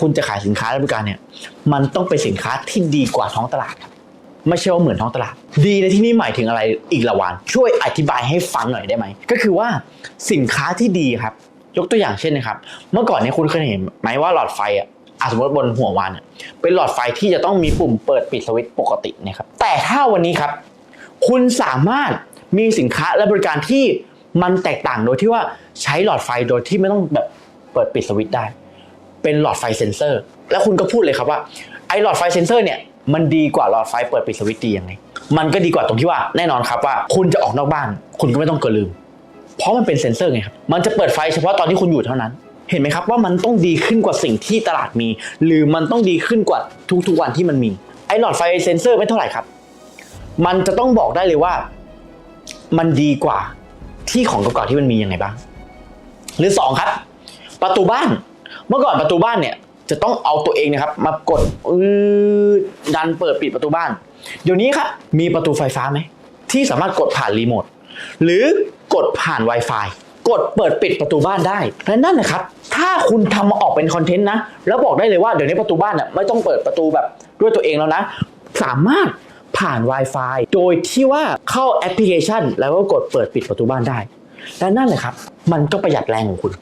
คุณจะขายสินค้าและบริการเนี่ย มันต้องเป็นสินค้าที่ดีกว่าท้องตลาดครับไม่ใช่ว่าเหมือนท้องตลาด ดีในที่นี้หมายถึงอะไรอีกละวันช่วยอธิบายให้ฟังหน่อยได้ไหม ก็คือว่าสินค้าที่ดีครับ ยกตัวอย่างเช่นนะครับ เมื่อก่อนเนี่ยคุณเคยเห็นไหมว่าหลอดไฟอะสมมติบนหัววานอะเป็นหลอดไฟที่จะต้องมีปุ่มเปิดปิดสวิตช์ปกตินะครับแต่ถ้าวันนี้ครับ คุณสามารถมีสินค้าและบริการที่มันแตกต่างโดยที่ว่าใช้หลอดไฟโดยที่ไม่ต้องแบบเปิดปิดสวิตช์ได้ เป็นหลอดไฟเซ็นเซอร์ แล้วคุณก็พูดเลยครับว่าไอ้หลอดไฟเซ็นเซอร์เนี่ยมันดีกว่าหลอดไฟเปิดปิดสวิตช์ดียังไง มันก็ดีกว่าตรงที่ว่าแน่นอนครับว่า คุณจะออกนอกบ้าน คุณก็ไม่ต้องกระลืม เพราะมันเป็นเซ็นเซอร์ไงครับ มันจะเปิดไฟเฉพาะตอนที่คุณอยู่เท่านั้น เห็นไหมครับว่ามันต้องดีขึ้นกว่าสิ่งที่ตลาดมี หรือมันต้องดีขึ้นกว่าทุกๆวันที่มันมี ไอ้หลอดไฟเซ็นเซอร์ไม่เท่าไหร่ครับ มันจะต้องบอกได้เลยว่า มันดีกว่าที่ของเก่าๆที่มันมียังไงบ้าง หรือสองครับ ประตูบ้าน เมื่อก่อนประตูบ้านเนี่ยจะต้องเอาตัวเองนะครับ มากดอืดดันเปิดปิดประตูบ้าน เดี๋ยวนี้ครับมีประตูไฟฟ้าไหมที่สามารถกดผ่านรีโมทหรือกดผ่าน Wi-Fi กดเปิดปิดประตูบ้านได้และนั่นนะครับ ถ้าคุณทำมาออกเป็นคอนเทนต์นะ แล้วบอกได้เลยว่าเดี๋ยวนี้ประตูบ้านเนี่ยไม่ต้องเปิดประตูแบบด้วยตัวเองแล้วนะ สามารถผ่าน Wi-Fi โดยที่ว่าเข้าแอปพลิเคชัน แล้วก็กดเปิดปิดประตูบ้านได้ และนั่นแหละครับ มันก็ประหยัดแรงของคุณ